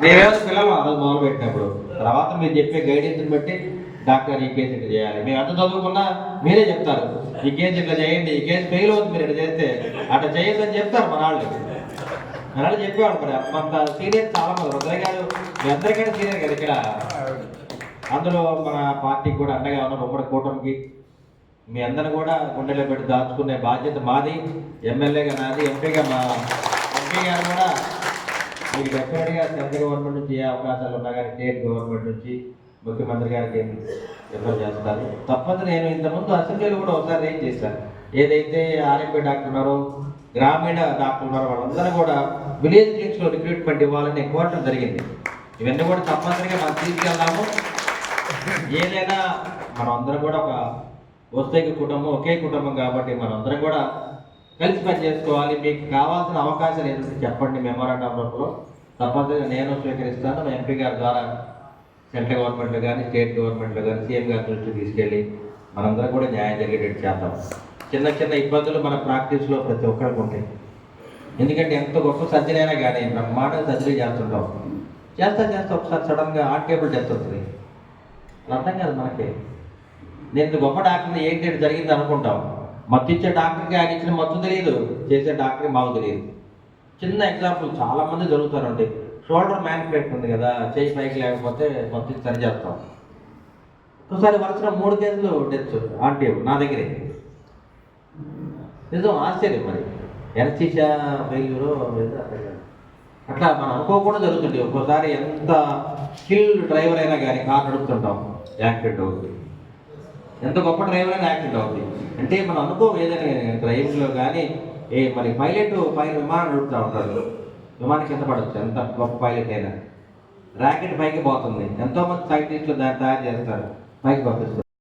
మేమేమో పిల్లలు ఆ రోజు మొదలు పెట్టినప్పుడు. తర్వాత మీరు చెప్పే గైడెన్స్ బట్టి డాక్టర్ ఈ కేసు ఇట్లా చేయాలి. మేము ఎంత చదువుకున్నా మీరే చెప్తారు. ఈ కేసు ఇట్లా చేయండి ఈ కేసు ఫెయిల్ అవుతుంది మీరు ఇట్లా చేస్తే అట్లా చేయొద్దు అని చెప్తారు మన వాళ్ళు మన వాళ్ళు చెప్పేవాళ్ళు మరి అంత సీనియర్ చాలా మంది రుద్రయ్య గారు మీ అందరికంటే సీనియర్ కదా ఇక్కడ. అందులో మన పార్టీకి కూడా అండగా ఉన్న ఉమ్మడి కూటమికి మీ అందరిని కూడా గుండెలో పెట్టి దాచుకునే బాధ్యత మాది. ఎమ్మెల్యేగా నాది ఎంపీగా మా ఎంపీ గారు కూడా మీకు డెఫినెట్గా సెంట్రల్ గవర్నమెంట్ నుంచి ఏ అవకాశాలు ఉన్నా కానీ స్టేట్ గవర్నమెంట్ నుంచి ముఖ్యమంత్రి గారికి రిఫర్ చేస్తారు? తప్పదు నేను ఇంతకుముందు అసెంబ్లీలో కూడా ఒకసారి రేజ్ చేశాను. ఏదైతే ఆర్ఎంపీ డాక్టర్ ఉన్నారో గ్రామీణ డాక్టర్ ఉన్నారో వాళ్ళందరూ కూడా విలేజ్ క్లినిక్స్లో రిక్రూట్మెంట్ ఇవ్వాలని కోరటం జరిగింది. ఇవన్నీ కూడా తప్పనిసరిగా మనం తీసుకెళ్దాము. ఏదైనా మనం అందరం కూడా ఒక వస్తే కుటుంబం ఒకే కుటుంబం కాబట్టి మనం అందరం కూడా కలిసి పని చేసుకోవాలి. మీకు కావాల్సిన అవకాశాలు ఏంటంటే చెప్పండి మెమోరాండం రూపంలో తప్పనిసరిగా నేను స్వీకరిస్తాను. మా ఎంపీ గారి ద్వారా సెంట్రల్ గవర్నమెంట్లో కానీ స్టేట్ గవర్నమెంట్లో కానీ సీఎం గారి దృష్టికి తీసుకెళ్ళి మనందరం కూడా న్యాయం జరిగేటట్టు చేద్దాం. చిన్న చిన్న ఇబ్బందులు మన ప్రాక్టీస్లో ప్రతి ఒక్కరికి ఉంటాయి. ఎందుకంటే ఎంత గొప్ప సర్జరీ అయినా కానీ బ్రహ్మాండ సర్జరీ చేస్తుంటాం. చేస్తా చేస్తా ఒకసారి సడన్గా ఆర్ట్ టేబుల్ డెత్ వస్తుంది. అర్థం కాదు మనకి. నేను గొప్ప డాక్టర్ ఏంటి జరిగింది అనుకుంటాం. మత్తు ఇచ్చే డాక్టర్కి ఆయన ఇచ్చిన మత్తు తెలియదు చేసే డాక్టర్కి మాకు తెలియదు చిన్న ఎగ్జాంపుల్ చాలా మంది జరుగుతారండి. షోల్డర్ మ్యానిఫ్యాక్చర్ ఉంది కదా చేయి పైకి లేకపోతే మత్తు ఇచ్చి సరి చేస్తాం ఒకసారి వరుసలో మూడు కేసులు డెత్ ఆన్ నా దగ్గరే. నిజం ఆశ్చర్యం మరి. ఎనస్థీషియా ఫెయిల్యూరో అట్లా మనం అనుకోకుండా జరుగుతుంది ఒక్కోసారి ఎంత స్కిల్ డ్రైవర్ అయినా కానీ కార్ నడుపుతుంటాం. యాక్సిడెంట్ అవుతుంది. ఎంత గొప్ప డ్రైవర్ అయినా యాక్సిడెంట్ అవుతుంది అంటే మనం అనుకో ఏదైనా డ్రైవింగ్లో కానీ ఏ మరి పైలట్ పైన విమానం నడుపుతూ ఉంటాడు. విమానం కింద పడవచ్చు ఎంత గొప్ప పైలట్ అయినా. ర్యాకెట్ పైకి పోతుంది. ఎంతోమంది సైంటిస్టులు దాన్ని తయారు చేస్తారు. పైకి పంపిస్తారు.